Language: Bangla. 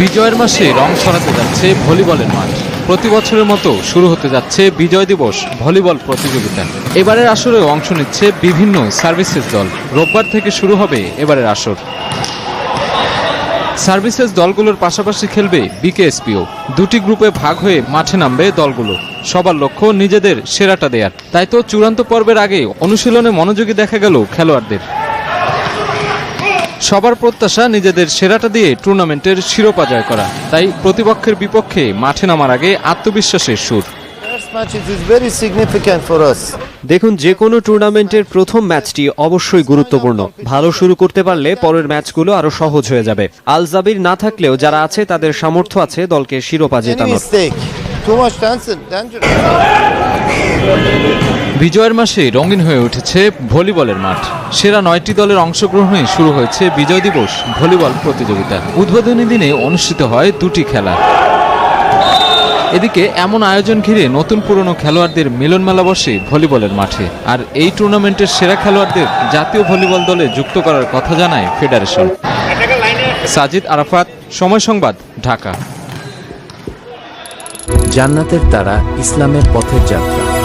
বিজয়ের মাসে রং ছড়াতে যাচ্ছে ভলিবলের মাঠ। প্রতি বছরের মতো শুরু হতে যাচ্ছে বিজয় দিবস ভলিবল প্রতিযোগিতা এবারের আসরে অংশ নিচ্ছে বিভিন্ন সার্ভিসেস দল। রোববার থেকে শুরু হবে এবারের আসর। সার্ভিসেস দলগুলোর পাশাপাশি খেলবে বিকেএসপিও। দুটি গ্রুপে ভাগ হয়ে মাঠে নামবে দলগুলো। সবার লক্ষ্য নিজেদের সেরাটা দেয়ার। তাই তো চূড়ান্ত পর্বের আগে অনুশীলনে মনোযোগী দেখা গেল খেলোয়াড়দের। সবার প্রত্যাশা নিজেদের সেরাটা দিয়ে টুর্নামেন্টের শিরোপা জয় করা। তাই প্রতিপক্ষের বিপক্ষে মাঠে নামার আগে আত্মবিশ্বাসের সুর। দেখুন যে কোনো টুর্নামেন্টের প্রথম ম্যাচটি অবশ্যই গুরুত্বপূর্ণ। ভালো শুরু করতে পারলে পরের ম্যাচগুলো আরও সহজ হয়ে যাবে। আলজাবির না থাকলেও যারা আছে তাদের সামর্থ্য আছে দলকে শিরোপা জেতানোর। বিজয়ের মাসে রঙিন হয়ে উঠেছে ভলিবলের মাঠ। সেরা নয়টি দলের অংশগ্রহণে শুরু হয়েছে বিজয় দিবস ভলিবল প্রতিযোগিতা। উদ্বোধনী দিনে অনুষ্ঠিত হয় দুটি খেলা। এদিকে এমন আয়োজন ঘিরে নতুন পুরনো খেলোয়াড়দের মিলন মেলা বসে ভলিবলের মাঠে। আর এই টুর্নামেন্টের সেরা খেলোয়াড়দের জাতীয় ভলিবল দলে যুক্ত করার কথা জানায় ফেডারেশন। সাজিদ আরাফাত, সময় সংবাদ, ঢাকা। জান্নাতের তারা ইসলামের পথের যাত্রা।